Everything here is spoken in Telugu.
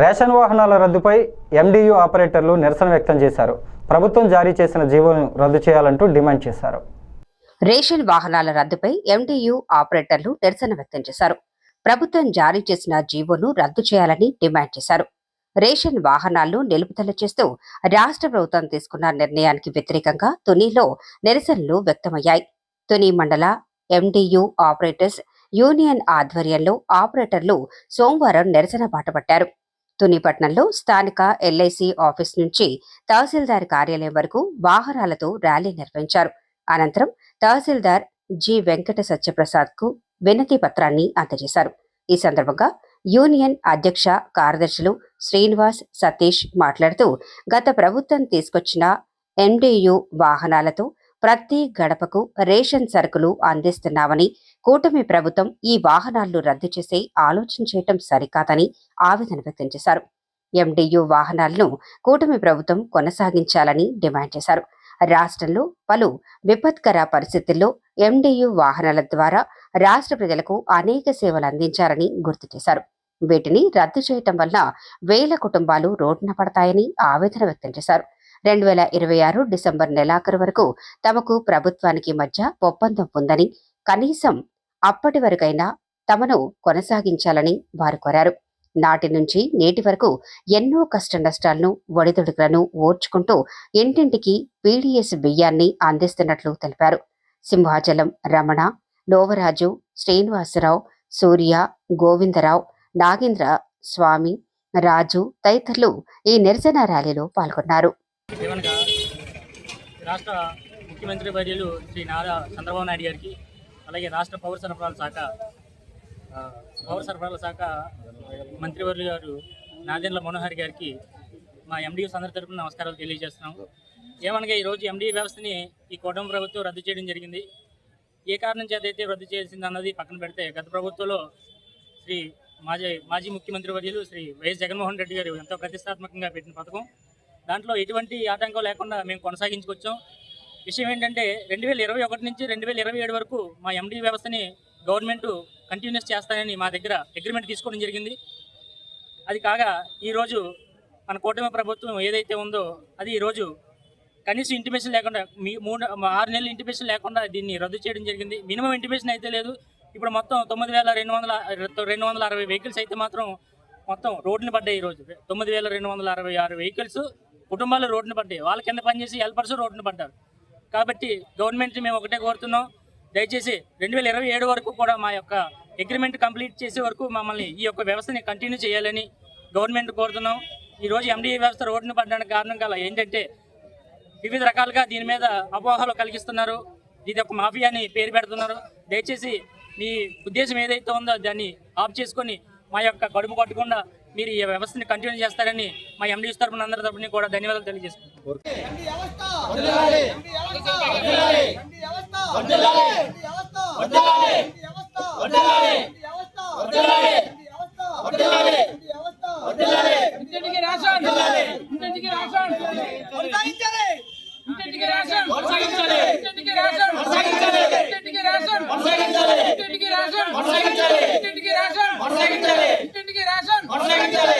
రేషన్ వాహనాల రద్దుపై ఎండియు ఆపరేటర్లు నిరసన వ్యక్తం చేశారు. ప్రభుత్వం జారీ చేసిన జీవోను రద్దు చేయాలంటూ డిమాండ్ చేశారు. రేషన్ వాహనాల రద్దుపై ఎండియు ఆపరేటర్లు నిరసన వ్యక్తం చేశారు. ప్రభుత్వం జారీ చేసిన జీవోను రద్దు చేయాలని డిమాండ్ చేశారు. రేషన్ వాహనాలను నిలుపుదల చేస్తూ రాష్ట్ర ప్రభుత్వం తీసుకున్న నిర్ణయానికి వ్యతిరేకంగా తునిలో నిరసనలు వ్యక్తమయ్యాయి. తుని మండల ఎండియు ఆపరేటర్స్ యూనియన్ ఆధ్వర్యంలో ఆపరేటర్లు సోమవారం నిరసన బాటపట్టారు తునిపట్నంలో స్థానిక ఎల్ఐసి ఆఫీస్ నుంచి తహసీల్దార్ కార్యాలయం వరకు వాహనాలతో ర్యాలీ నిర్వహించారు. అనంతరం తహసీల్దార్ జి వెంకట సత్యప్రసాద్కు వినతి పత్రాన్ని అందజేశారు. ఈ సందర్భంగా యూనియన్ అధ్యక్ష కార్యదర్శులు శ్రీనివాస్ సతీష్ మాట్లాడుతూ గత ప్రభుత్వం తీసుకొచ్చిన ఎండియు వాహనాలతో ప్రతి గడపకు రేషన్ సరుకులు అందిస్తున్నామని కూటమి ప్రభుత్వం ఈ వాహనాలను రద్దు చేసి ఆలోచన చేయటం సరికాదని ఆవేదన వ్యక్తం చేశారు. ఎండియు వాహనాలను కూటమి ప్రభుత్వం కొనసాగించాలని డిమాండ్ చేశారు. రాష్ట్రంలో పలు విపత్కర పరిస్థితుల్లో ఎండియు వాహనాల ద్వారా రాష్ట్ర ప్రజలకు అనేక సేవలు అందించారని గుర్తు చేశారు. వీటిని రద్దు చేయటం వల్ల వేల కుటుంబాలు రోడ్డున పడతాయని ఆవేదన వ్యక్తం చేశారు. రెండు వేల ఇరవై ఆరు డిసెంబర్ నెలాఖరు వరకు తమకు ప్రభుత్వానికి మధ్య ఒప్పందం ఉందని కనీసం అప్పటి వరకైనా తమను కొనసాగించాలని వారు కోరారు. నాటి నుంచి నేటి వరకు ఎన్నో కష్ట నష్టాలను ఒడిదుడుకులను ఓర్చుకుంటూ ఇంటింటికి పీడీఎస్ బియ్యాన్ని అందిస్తున్నట్లు తెలిపారు. సింహాచలం రమణ లోవరాజు శ్రీనివాసరావు సూర్య గోవిందరావు నాగేంద్ర స్వామి రాజు తదితరులు ఈ నిరసన ర్యాలీలో పాల్గొన్నారు. రాష్ట్ర ముఖ్యమంత్రి వర్యులు శ్రీ నారా చంద్రబాబు నాయుడు గారికి అలాగే రాష్ట్ర పౌర సరఫరాల శాఖ పౌర సరఫరాల శాఖ మంత్రివర్యులు గారు నాదెండ్ల మనోహర్ గారికి మా ఎండియూ అందరి తరపున నమస్కారాలు తెలియజేస్తున్నాం. ఏమనగా ఈరోజు ఎండీ వ్యవస్థని ఈ కూటమి ప్రభుత్వం రద్దు చేయడం జరిగింది. ఏ కారణం చేత అయితే రద్దు చేసింది అన్నది పక్కన పెడితే గత ప్రభుత్వంలో శ్రీ మాజీ మాజీ ముఖ్యమంత్రి వర్యులు శ్రీ వైఎస్ జగన్మోహన్ రెడ్డి గారు ఎంతో ప్రతిష్టాత్మకంగా పెట్టిన పథకం. దాంట్లో ఎటువంటి ఆటంకం లేకుండా మేము కొనసాగించుకొచ్చాం. విషయం ఏంటంటే రెండు వేల ఇరవై ఒకటి నుంచి రెండు వేల ఇరవై ఏడు వరకు మా ఎండి వ్యవస్థని గవర్నమెంట్ కంటిన్యూస్ చేస్తానని మా దగ్గర అగ్రిమెంట్ తీసుకోవడం జరిగింది. అది కాగా ఈరోజు మన కూటమి ప్రభుత్వం ఏదైతే ఉందో అది ఈరోజు కనీసం ఇంటిమేషన్ లేకుండా మీ మూడు ఆరు నెలలు ఇంటిమేషన్ లేకుండా దీన్ని రద్దు చేయడం జరిగింది. మినిమం ఇంటిమేషన్ అయితే లేదు. ఇప్పుడు మొత్తం తొమ్మిది వేల రెండు వందల రెండు వందల అరవై వెహికల్స్ అయితే మాత్రం మొత్తం రోడ్డుని పడ్డాయి ఈరోజు తొమ్మిది వేల రెండు వందల అరవై ఆరు వెహికల్స్ కుటుంబాలు రోడ్డుని పడ్డాయి. వాళ్ళ కింద పనిచేసి హెల్పర్స్ రోడ్డున పడ్డారు. కాబట్టి గవర్నమెంట్ మేము ఒకటే కోరుతున్నాం. దయచేసి రెండు వేల ఇరవై ఏడు వరకు కూడా మా యొక్క అగ్రిమెంట్ కంప్లీట్ చేసే వరకు మమ్మల్ని ఈ యొక్క వ్యవస్థని కంటిన్యూ చేయాలని గవర్నమెంట్ కోరుతున్నాం. ఈరోజు ఎండిఏ వ్యవస్థ రోడ్డును పడడానికి కారణం గల ఏంటంటే వివిధ రకాలుగా దీని మీద అపోహలు కలిగిస్తున్నారు. ఇది ఒక మాఫియా అని పేరు పెడుతున్నారు. దయచేసి మీ ఉద్దేశం ఏదైతే ఉందో దాన్ని ఆఫ్ చేసుకొని మా యొక్క కడుపు కొట్టకుండా మీరు ఈ వ్యవస్థని కంటిన్యూ చేస్తారని మా ఎండీ తరఫున అందరి తరఫున కూడా ధన్యవాదాలు తెలియజేస్తున్నాను. মোটরসাইকেল চালে রেশন মোটরসাইকেল চালে